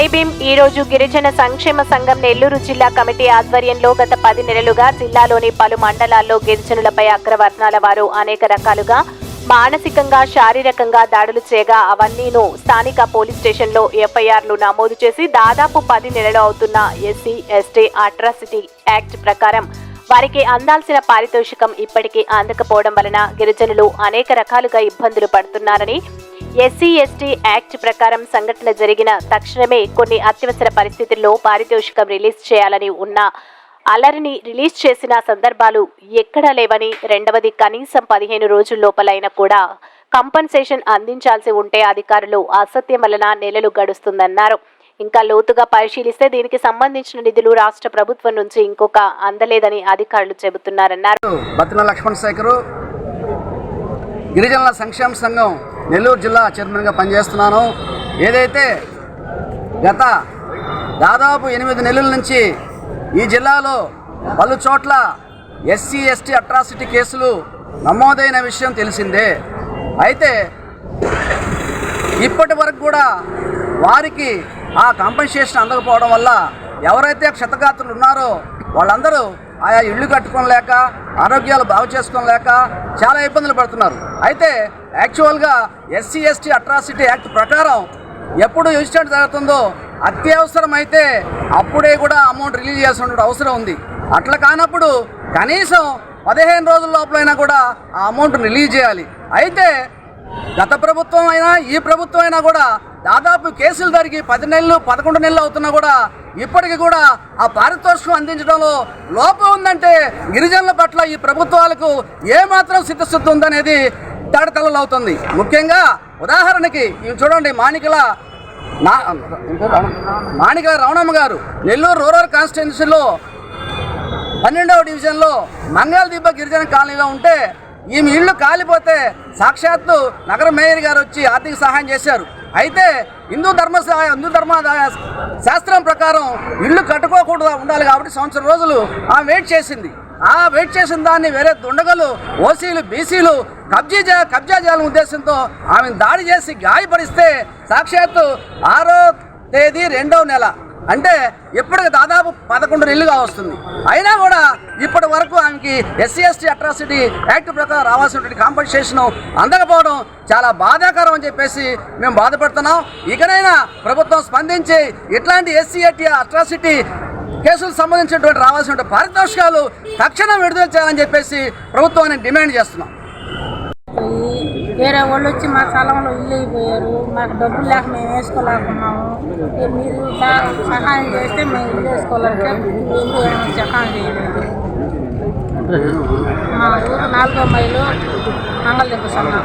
జై భీమ్ ఈ రోజు గిరిజన సంక్షేమ సంఘం నెల్లూరు జిల్లా కమిటీ ఆధ్వర్యంలో గత పది నెలలుగా జిల్లాలోని పలు మండలాల్లో గిరిజనులపై అగ్రవర్ణాల వారు అనేక రకాలుగా మానసికంగా శారీరకంగా దాడులు చేయగా అవన్నీను స్థానిక పోలీస్ స్టేషన్లో ఎఫ్ఐఆర్లు నమోదు చేసి దాదాపు పది నెలలు అవుతున్న ఎస్సీ ఎస్టీ అట్రాసిటీ యాక్ట్ ప్రకారం వారికి అందాల్సిన పారితోషికం ఇప్పటికీ అందకపోవడం వలన గిరిజనులు అనేక రకాలుగా ఇబ్బందులు పడుతున్నారని ఎస్సీ ఎస్టీ యాక్ట్ ప్రకారం సంఘటన జరిగిన తక్షణమే కొన్ని అత్యవసర పరిస్థితుల్లో పారితోషికం రిలీజ్ చేయాలని ఉన్న అలరిని రిలీజ్ చేసిన సందర్భాలు ఎక్కడా లేవని రెండవది కనీసం పదిహేను రోజుల లోపలైనా కూడా కంపన్సేషన్ అందించాల్సి ఉంటే అధికారులు అసత్యం వలన నెలలు గడుస్తుందన్నారు. ఇంకా లోతుగా పరిశీలిస్తే దీనికి సంబంధించిన నిధులు రాష్ట్ర ప్రభుత్వం నుంచి ఇంకొక అందలేదని అధికారులు చెబుతున్నారన్నారు. లక్ష్మణ్ గిరిజనుల సంక్షేమ సంఘం నెల్లూరు జిల్లా చైర్మన్గా పనిచేస్తున్నాను. ఏదైతే గత దాదాపు ఎనిమిది నెలల నుంచి ఈ జిల్లాలో పలు చోట్ల ఎస్సీ ఎస్టీ అట్రాసిటీ కేసులు నమోదైన విషయం తెలిసిందే. అయితే ఇప్పటి వరకు కూడా వారికి ఆ కాంపెన్సేషన్ అందకపోవడం వల్ల ఎవరైతే క్షతగాత్రులు ఉన్నారో వాళ్ళందరూ ఆయా ఇళ్ళు కట్టుకోలేక ఆరోగ్యాలు బాగు చేసుకోలేక చాలా ఇబ్బందులు పడుతున్నారు. అయితే యాక్చువల్గా ఎస్సీ ఎస్టీ అట్రాసిటీ యాక్ట్ ప్రకారం ఎప్పుడు ఇన్సిడెంట్ జరుగుతుందో అత్యవసరమైతే అప్పుడే కూడా అమౌంట్ రిలీజ్ చేసిన అవసరం ఉంది. అట్లా కానప్పుడు కనీసం పదిహేను రోజుల లోపలైనా కూడా ఆ అమౌంట్ రిలీజ్ చేయాలి. అయితే గత ప్రభుత్వం అయినా ఈ ప్రభుత్వం అయినా కూడా దాదాపు కేసులు జరిగి పది నెలలు పదకొండు నెలలు అవుతున్నా కూడా ఇప్పటికి కూడా ఆ పారితోషికం అందించడంలో లోపం ఉందంటే గిరిజనుల పట్ల ఈ ప్రభుత్వాలకు ఏమాత్రం సిద్ధశుద్ధి ఉందనేది తడతలలు అవుతుంది ముఖ్యంగా ఉదాహరణకి ఇవి చూడండి మాణికల నా మాణికల రవణమ్మ గారు నెల్లూరు రూరల్ కాన్స్టిట్యున్సీలో పన్నెండవ డివిజన్లో మంగళదీప గిరిజన కాలనీలో ఉంటే ఈమె ఇల్లు కాలిపోతే సాక్షాత్తు నగర మేయర్ గారు వచ్చి ఆర్థిక సహాయం చేశారు. అయితే హిందూ ధర్మ హిందూ ధర్మ శాస్త్రం ప్రకారం ఇల్లు కట్టుకోకూడదు ఉండాలి కాబట్టి సంవత్సరం రోజులు ఆమె వెయిట్ చేసింది. ఆ వెయిట్ చేసిన దాన్ని వేరే దుండగలు ఓసీలు బీసీలు కబ్జా చే- కబ్జా చేయాలనే ఉద్దేశంతో ఆమెను దాడి చేసి గాయపరిస్తే సాక్షాత్తు ఆరో తేదీ రెండవ నెల. అంటే ఇప్పటికి దాదాపు పదకొండు నెలలుగా వస్తుంది. అయినా కూడా ఇప్పటి వరకు ఆమెకి ఎస్సీ ఎస్టీ అట్రాసిటీ యాక్ట్ ప్రకారం రావాల్సినటువంటి కాంపన్సేషన్ అందకపోవడం చాలా బాధాకరం అని చెప్పేసి మేము బాధపడుతున్నాం. ఇకనైనా ప్రభుత్వం స్పందించి ఇట్లాంటి ఎస్సీ ఎట్టి అట్రాసిటీ కేసులకు సంబంధించినటువంటి రావాల్సిన పారితోషికాలు తక్షణం విడుదల చేయాలని చెప్పేసి ప్రభుత్వాన్ని డిమాండ్ చేస్తున్నాం. వేరే వాళ్ళు వచ్చి మా స్థలంలో ఇల్లు అయిపోయారు. మాకు డబ్బులు లేక మేము వేసుకోలేకున్నాము. మీరు సహాయం చేస్తే మేము ఇల్లు వేసుకోలేక ఇల్లు సహాయం చేయలేదు. మా ఊరు నాలుగో మైలు మంగళదింప సంఘం